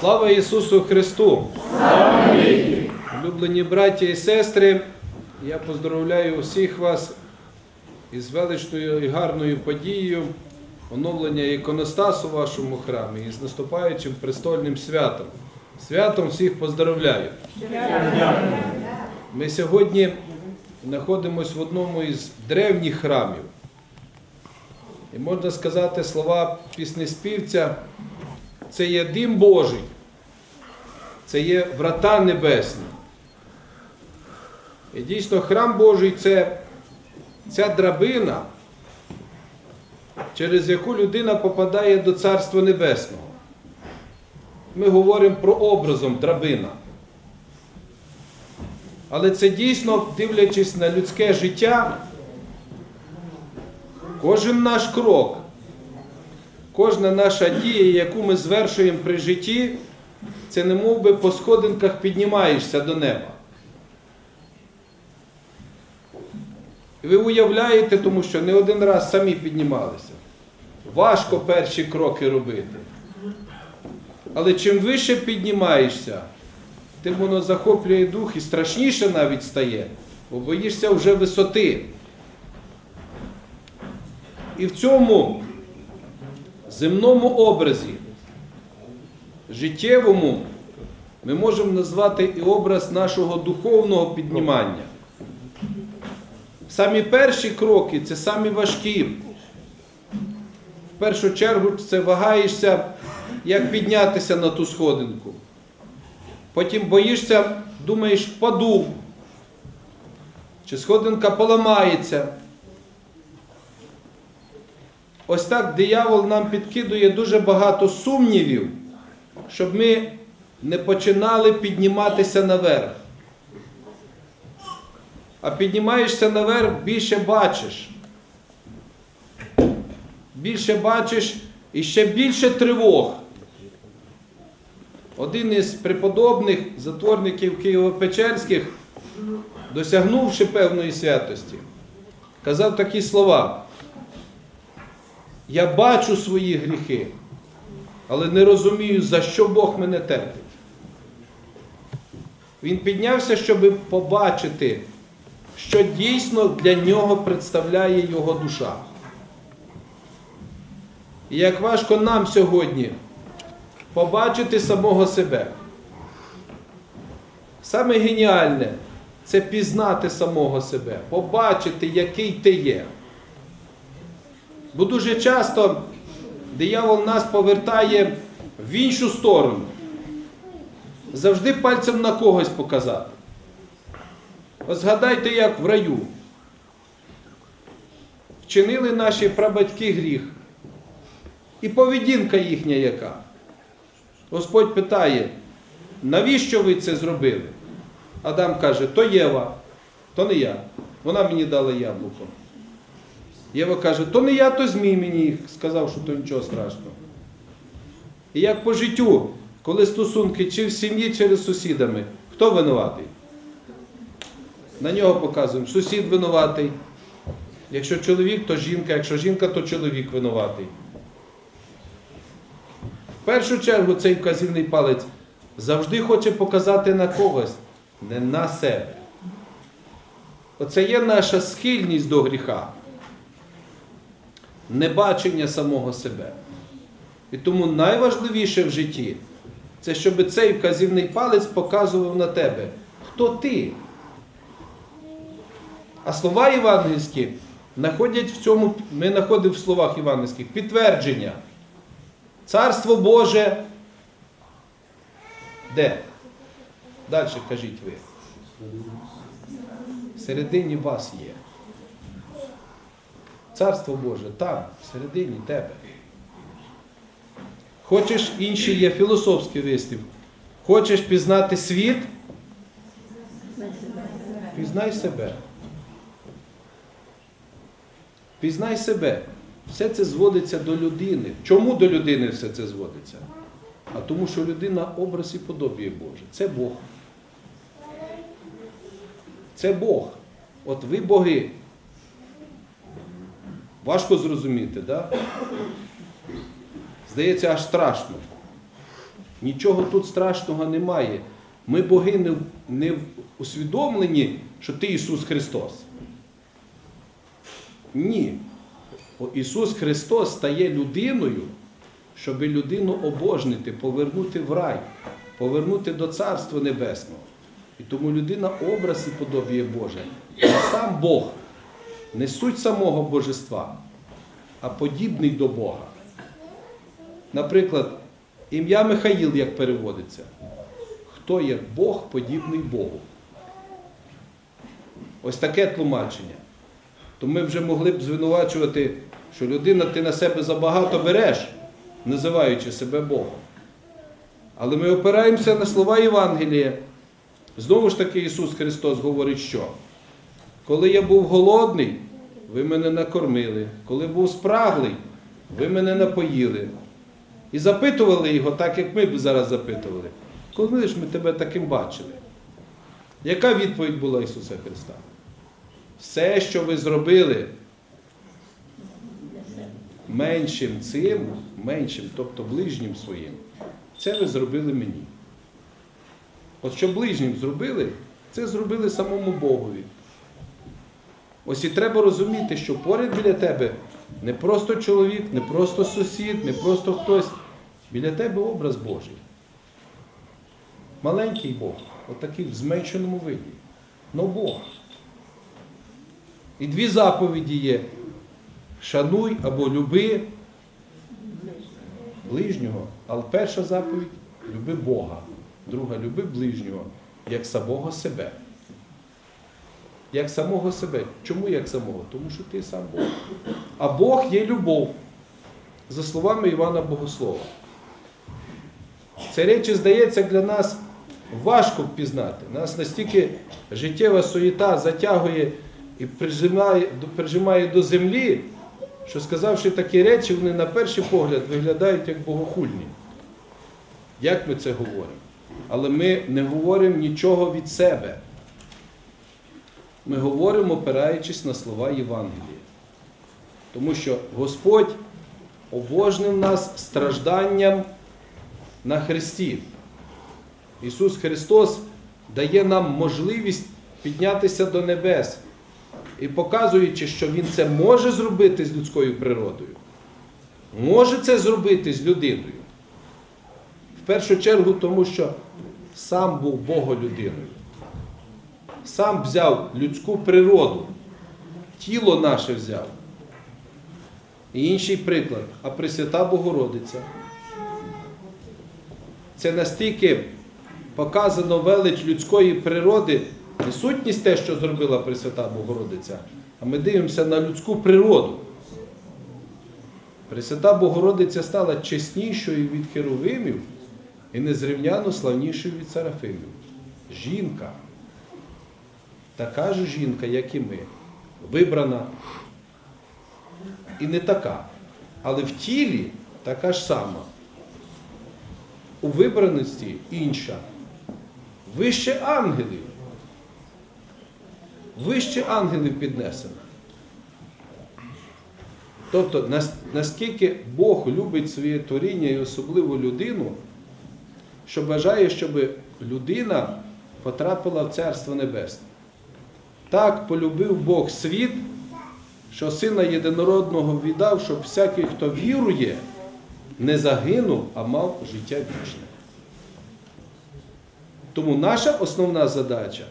Слава Ісусу Христу! Улюблені браті і сестри, я поздравляю усіх вас із величною і гарною подією оновлення іконостасу в вашому храмі і з наступаючим престольним святом. Святом всіх поздравляю. Ми сьогодні знаходимося в одному із древніх храмів. І можна сказати слова піснеспівця, це є дим Божий, це є врата небесні. І дійсно храм Божий це ця драбина, через яку людина попадає до Царства Небесного. Ми говоримо про образом драбина. Але це дійсно, дивлячись на людське життя, кожен наш крок, кожна наша дія, яку ми звершуємо при житті, це не мов би по сходинках піднімаєшся до неба. Ви уявляєте, тому що не один раз самі піднімалися. Важко перші кроки робити. Але чим вище піднімаєшся, тим воно захоплює дух і страшніше навіть стає, бо боїшся вже висоти. І в цьому земному образі, життєвому, ми можемо назвати і образ нашого духовного піднімання. Самі перші кроки це самі важкі. В першу чергу це вагаєшся, як піднятися на ту сходинку. Потім боїшся, думаєш, впаду, чи сходинка поламається. Ось так диявол нам підкидує дуже багато сумнівів, щоб ми не починали підніматися наверх. А піднімаєшся наверх, більше бачиш. Більше бачиш і ще більше тривог. Один із преподобних затворників Києво-Печерських, досягнувши певної святості, казав такі слова. Я бачу свої гріхи, але не розумію, за що Бог мене терпить. Він піднявся, щоб побачити, що дійсно для нього представляє його душа. І як важко нам сьогодні побачити самого себе. Саме геніальне це пізнати самого себе, побачити, який ти є. Бо дуже часто диявол нас повертає в іншу сторону. Завжди пальцем на когось показати. От згадайте, як в раю. Вчинили наші прабатьки гріх. І поведінка їхня яка. Господь питає, навіщо ви це зробили? Адам каже, то Єва, то не я. Вона мені дала яблуко. Єва каже, то не я, то змій мені сказав, що то нічого страшного. І як по життю, коли стосунки чи в сім'ї, чи з сусідами, хто винуватий? На нього показуємо. Сусід винуватий. Якщо чоловік, то жінка, якщо жінка, то чоловік винуватий. В першу чергу цей вказівний палець завжди хоче показати на когось, не на себе. Оце є наша схильність до гріха, небачення самого себе. І тому найважливіше в житті це щоб цей вказівний палець показував на тебе, хто ти. А слова євангельські знаходять в цьому, ми знаходимо в словах євангельських підтвердження. Царство Боже. Де? Далі кажіть ви. Всередині вас є. Царство Боже там, всередині тебе. Хочеш інший є філософський вислів. Хочеш пізнати світ? Пізнай себе. Пізнай себе. Все це зводиться до людини. Чому до людини все це зводиться? А тому, що людина образ і подобіє Боже. Це Бог. Це Бог. От ви боги. Важко зрозуміти? Да? Здається, аж страшно. Нічого тут страшного немає. Ми боги не, не усвідомлені, що ти Ісус Христос. Ні. Ісус Христос стає людиною, щоб людину обожнити, повернути в рай, повернути до Царства Небесного. І тому людина образ і подобіє Боже. Не сам Бог, не суть самого божества, а подібний до Бога. Наприклад, ім'я Михаїл як переводиться. Хто як Бог подібний Богу? Ось таке тлумачення. То ми вже могли б звинувачувати, що людина ти на себе забагато береш, називаючи себе Богом. Але ми опираємося на слова Євангелія. Знову ж таки, Ісус Христос говорить, що коли я був голодний, ви мене накормили, коли був спраглий, ви мене напоїли. І запитували його, так як ми б зараз запитували. Коли ж ми тебе таким бачили? Яка відповідь була Ісуса Христа? Все, що ви зробили меншим цим, меншим, тобто ближнім своїм, це ви зробили мені. От що ближнім зробили, це зробили самому Богові. Ось і треба розуміти, що поряд біля тебе не просто чоловік, не просто сусід, не просто хтось. Біля тебе образ Божий. Маленький Бог, отакий в зменшеному виді. Но Бог. І дві заповіді є: шануй або люби ближнього. Але перша заповідь люби Бога. Друга люби ближнього, як самого себе. Як самого себе. Чому як самого? Тому що ти сам Бог. А Бог є любов. За словами Івана Богослова. Це речі, здається, для нас важко впізнати. Нас настільки життєва суєта затягує і прижимає, прижимає до землі, що сказавши такі речі, вони на перший погляд виглядають як богохульні. Як ми це говоримо? Але ми не говоримо нічого від себе. Ми говоримо, опираючись на слова Євангелія. Тому що Господь обожнив нас стражданням на Христі. Ісус Христос дає нам можливість піднятися до небес і показуючи, що Він це може зробити з людською природою, може це зробити з людиною. В першу чергу, тому що сам був Боголюдиною. Сам взяв людську природу, тіло наше взяв. І інший приклад, а Пресвята Богородиця. Це настільки показано велич людської природи, не сутність те, що зробила Пресвята Богородиця, а ми дивимося на людську природу. Пресвята Богородиця стала чеснішою від херовимів і незрівняно славнішою від серафимів. Жінка. Така ж жінка, як і ми, вибрана і не така, але в тілі така ж сама. У вибраності інша. Вище ангелів. Вище ангелів піднесена. Тобто, наскільки Бог любить своє творіння і особливу людину, що бажає, щоб людина потрапила в Царство Небесне. Так полюбив Бог світ, що Сина Єдинородного віддав, щоб всякий, хто вірує, не загинув, а мав життя вічне. Тому наша основна задача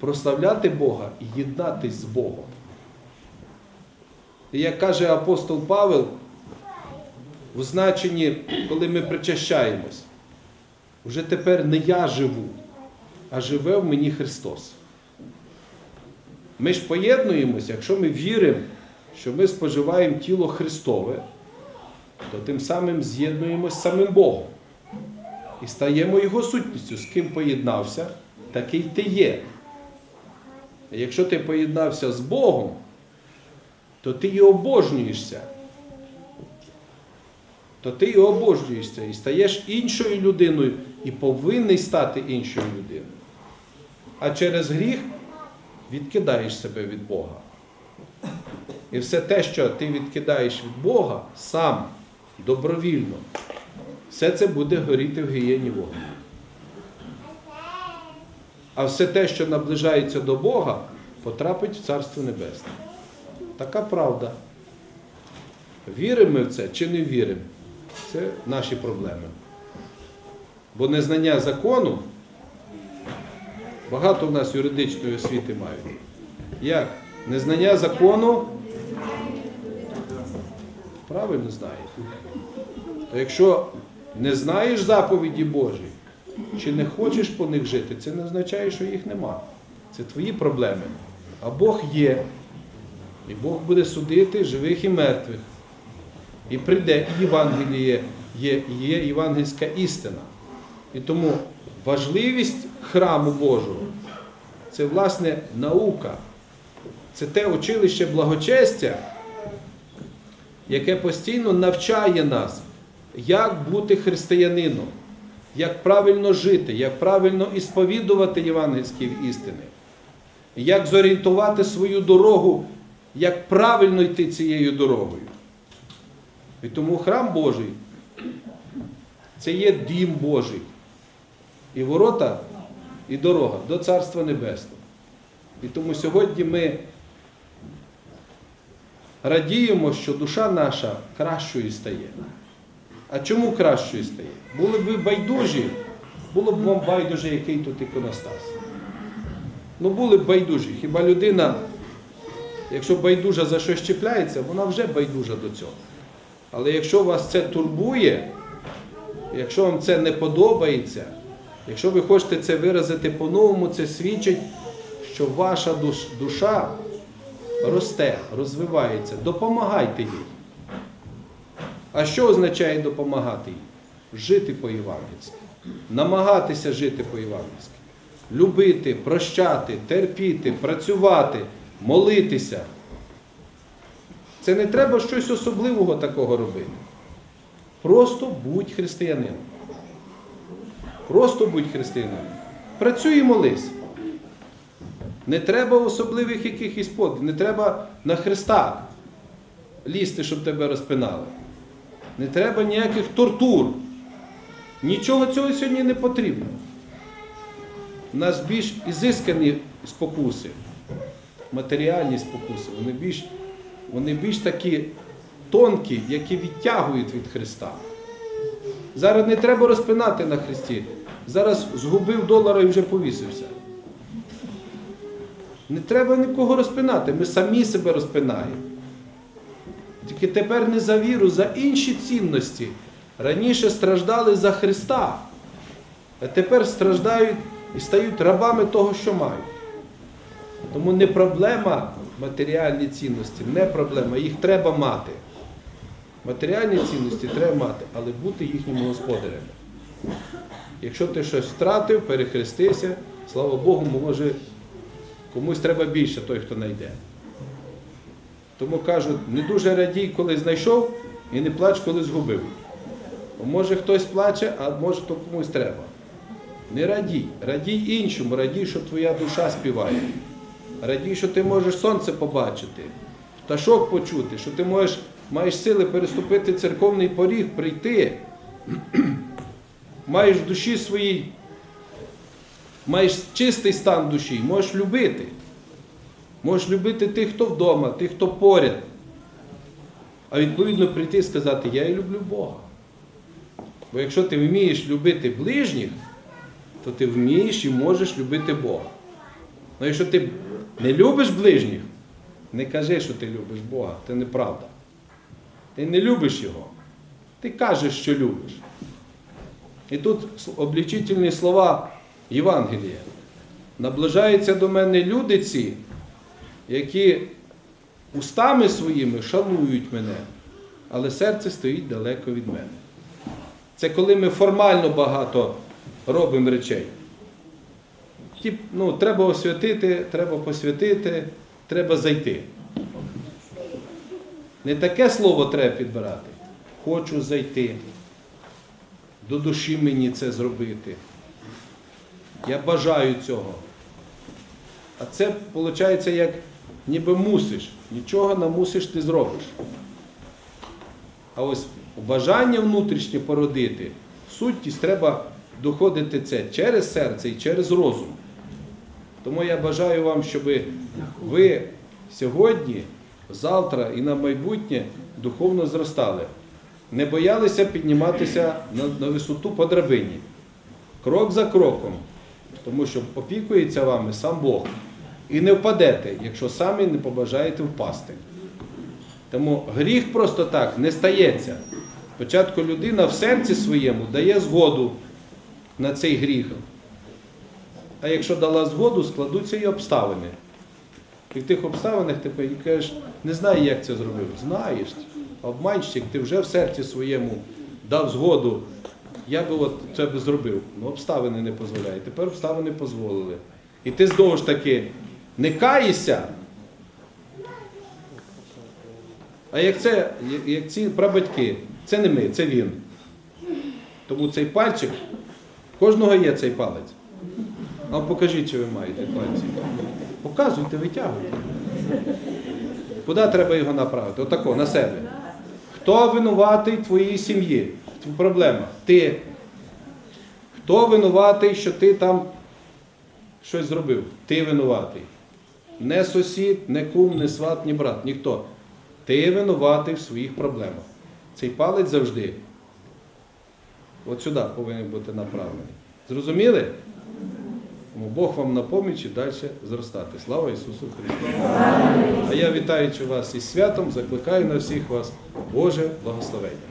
прославляти Бога і єднатись з Богом. І як каже апостол Павел, в значенні, коли ми причащаємось, вже тепер не я живу, а живе в мені Христос. Ми ж поєднуємося, якщо ми віримо, що ми споживаємо тіло Христове, то тим самим з'єднуємося з самим Богом. І стаємо Його сутністю. З ким поєднався, такий ти є. І якщо ти поєднався з Богом, то ти і обожнюєшся. То ти і обожнюєшся і стаєш іншою людиною і повинний стати іншою людиною. А через гріх відкидаєш себе від Бога. І все те, що ти відкидаєш від Бога, сам добровільно, все це буде горіти в гієні вогню. А все те, що наближається до Бога, потрапить в Царство Небесне. Така правда. Віримо ми в це чи не віримо? Це наші проблеми. Бо незнання закону, багато в нас юридичної освіти мають. Як? Незнання закону правильно знаєте. То якщо не знаєш заповіді Божі, чи не хочеш по них жити, це не означає, що їх нема. Це твої проблеми. А Бог є. І Бог буде судити живих і мертвих. І прийде і Євангеліє, є, є євангельська істина. І тому важливість храму Божого це власне наука. Це те училище благочестя, яке постійно навчає нас, як бути християнином, як правильно жити, як правильно ісповідувати євангельські істини, як зорієнтувати свою дорогу, як правильно йти цією дорогою. І тому храм Божий це є дім Божий. І ворота, і дорога до Царства Небесного. І тому сьогодні ми радіємо, що душа наша кращою стає. А чому кращою стає? Були б ви байдужі, було б вам байдуже, який тут іконостас. Ну були б байдужі. Хіба людина, якщо байдужа за щось чіпляється, вона вже байдужа до цього. Але якщо вас це турбує, якщо вам це не подобається, якщо ви хочете це виразити по-новому, це свідчить, що ваша душа росте, розвивається. Допомагайте їй. А що означає допомагати їй? Жити по-євангельськи, намагатися жити по-євангельськи, любити, прощати, терпіти, працювати, молитися. Це не треба щось особливого такого робити. Просто будь християнином. Просто будь християнином. Працюй і молись. Не треба особливих якихось подвиг, не треба на Христа лізти, щоб тебе розпинали. Не треба ніяких тортур. Нічого цього сьогодні не потрібно. У нас більш ізискані спокуси, матеріальні спокуси, вони більш, вони більш такі тонкі, які відтягують від Христа. Зараз не треба розпинати на Христі. Зараз згубив долара і вже повісився. Не треба нікого розпинати, ми самі себе розпинаємо. Тільки тепер не за віру, за інші цінності. Раніше страждали за Христа, а тепер страждають і стають рабами того, що мають. Тому не проблема матеріальні цінності, не проблема, їх треба мати. Матеріальні цінності треба мати, але бути їхніми господарями. Якщо ти щось втратив, перехрестися, слава Богу, може комусь треба більше, той, хто знайде. Тому кажуть, не дуже радій, коли знайшов, і не плач, коли згубив. Може хтось плаче, а може то комусь треба. Не радій, радій іншому, радій, що твоя душа співає. Радій, що ти можеш сонце побачити, пташок почути, що ти можеш, маєш сили переступити церковний поріг, прийти. Маєш душі своїй, маєш чистий стан душі, можеш любити. Можеш любити тих, хто вдома, тих, хто поряд. А відповідно прийти і сказати, я і люблю Бога. Бо якщо ти вмієш любити ближніх, то ти вмієш і можеш любити Бога. Ну якщо ти не любиш ближніх, не кажи, що ти любиш Бога, це неправда. Ти не любиш Його. Ти кажеш, що любиш. І тут облічительні слова Євангелія. Наближаються до мене люди ці, які устами своїми шанують мене, але серце стоїть далеко від мене. Це коли ми формально багато робимо речей. Ті, ну, треба освятити, треба посвятити, треба зайти. Не таке слово треба підбирати. Хочу зайти. До душі мені це зробити. Я бажаю цього. А це виходить, як ніби мусиш. Нічого не мусиш, ти зробиш. А ось бажання внутрішнє породити, суттість треба доходити це через серце і через розум. Тому я бажаю вам, щоб ви сьогодні, завтра і на майбутнє духовно зростали. Не боялися підніматися на, на висоту по драбині. Крок за кроком. Тому що опікується вами сам Бог. І не впадете, якщо самі не побажаєте впасти. Тому гріх просто так не стається. Спочатку людина в серці своєму дає згоду на цей гріх. А якщо дала згоду, складуться і обставини. І в тих обставинах ти кажеш, не знаю, як це зробив. Знаєш, обманщик, ти вже в серці своєму дав згоду. Я би от це би зробив. Ну, обставини не дозволяють. Тепер обставини дозволили. І ти знову ж таки не каєшся. А як це, як ці прабатьки, це не ми, це він. Тому цей пальчик, кожного є цей палець. А покажіть, чи ви маєте пальці. Показуйте, витягуйте. Куди треба його направити? Отако, на себе. Хто винуватий твоїй сім'ї? Проблема. Ти. Хто винуватий, що ти там щось зробив? Ти винуватий. Не сусід, не кум, не сват, ні брат, ніхто. Ти винуватий в своїх проблемах. Цей палець завжди от сюди повинен бути направлений. Зрозуміли? Тому Бог вам на поміч і далі зростати. Слава Ісусу Христу! А я вітаючи вас із святом, закликаю на всіх вас Боже благословення.